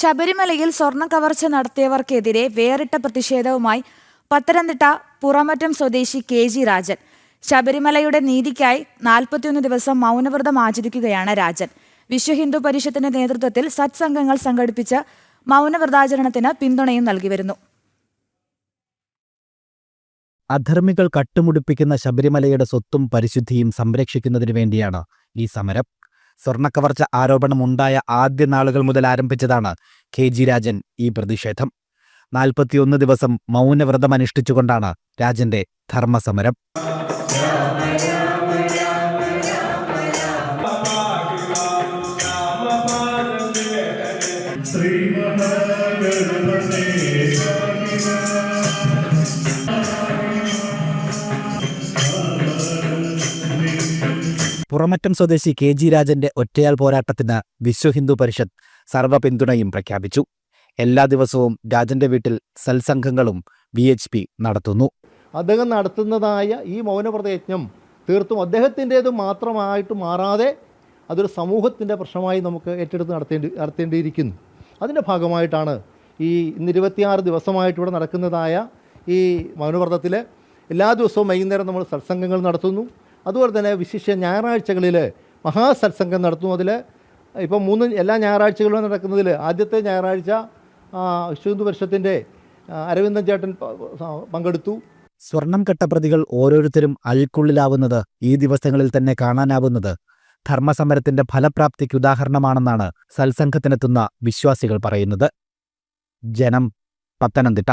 ശബരിമലയിൽ സ്വർണ കവർച്ച നടത്തിയവർക്കെതിരെ വേറിട്ട പ്രതിഷേധവുമായി പത്തനംതിട്ട പുറമറ്റം സ്വദേശി കെ ജി രാജൻ. ശബരിമലയുടെ നീതിക്കായി നാൽപ്പത്തിയൊന്ന് ദിവസം മൗനവ്രതം ആചരിക്കുകയാണ് രാജൻ. വിശ്വ ഹിന്ദു പരിഷത്തിന്റെ നേതൃത്വത്തിൽ സത്സംഗങ്ങൾ സംഘടിപ്പിച്ച് മൗനവ്രതാചരണത്തിന് പിന്തുണയും നൽകി വരുന്നു. അധർമ്മികൾ കട്ടുമുടിപ്പിക്കുന്ന ശബരിമലയുടെ സ്വത്തും പരിശുദ്ധിയും സംരക്ഷിക്കുന്നതിനു വേണ്ടിയാണ് ഈ സമരം. സ്വർണക്കവർച്ച ആരോപണമുണ്ടായ ആദ്യ നാളുകൾ മുതൽ ആരംഭിച്ചതാണ് കെ ജി രാജൻ ഈ പ്രതിഷേധം. നാൽപ്പത്തിയൊന്ന് ദിവസം മൗനവ്രതം അനുഷ്ഠിച്ചുകൊണ്ടാണ് രാജന്റെ ധർമ്മസമരം. പുറമറ്റം സ്വദേശി കെ ജി രാജന്റെ ഒറ്റയാൾ പോരാട്ടത്തിന് വിശ്വ ഹിന്ദു പരിഷത്ത് സർവ പിന്തുണയും പ്രഖ്യാപിച്ചു. എല്ലാ ദിവസവും രാജന്റെ വീട്ടിൽ സൽസംഘങ്ങളും വി എച്ച് പി നടത്തുന്നു. അദ്ദേഹം നടത്തുന്നതായ ഈ മൗനപ്രതയജ്ഞം തീർത്തും അദ്ദേഹത്തിന്റേത് മാത്രമായിട്ട് മാറാതെ അതൊരു സമൂഹത്തിന്റെ പ്രശ്നമായി നമുക്ക് ഏറ്റെടുത്ത് നടത്തേണ്ടി നടത്തേണ്ടിയിരിക്കുന്നു. അതിന്റെ ഭാഗമായിട്ടാണ് ഈ ഇന്ന് ഇരുപത്തിയാറ് ദിവസമായിട്ട് ഇവിടെ നടക്കുന്നതായ ഈ മൗനവ്രതത്തിൽ എല്ലാ ദിവസവും വൈകുന്നേരം നമ്മൾ സത്സംഗങ്ങൾ നടത്തുന്നു. അതുപോലെ തന്നെ വിശിഷ്യ ഞായറാഴ്ചകളിൽ മഹാസത്സംഗം നടത്തുന്നു അതിൽ ഇപ്പം മൂന്ന് എല്ലാ ഞായറാഴ്ചകളും നടക്കുന്നതിൽ ആദ്യത്തെ ഞായറാഴ്ച വിശുദ്ധ പരിഷത്തിന്റെ അരവിന്ദൻ ചേട്ടൻ പങ്കെടുത്തു. സ്വർണം കെട്ട പ്രതികൾ ഓരോരുത്തരും അഴുക്കുള്ളിലാവുന്നത് ഈ ദിവസങ്ങളിൽ തന്നെ കാണാനാവുന്നത്. ധർമ്മസമരത്തിന്റെ ഫലപ്രാപ്തിക്ക് ഉദാഹരണമാണെന്നാണ് സത്സംഘത്തിനെത്തുന്ന വിശ്വാസികൾ പറയുന്നത്. ജനം പത്തനംതിട്ട.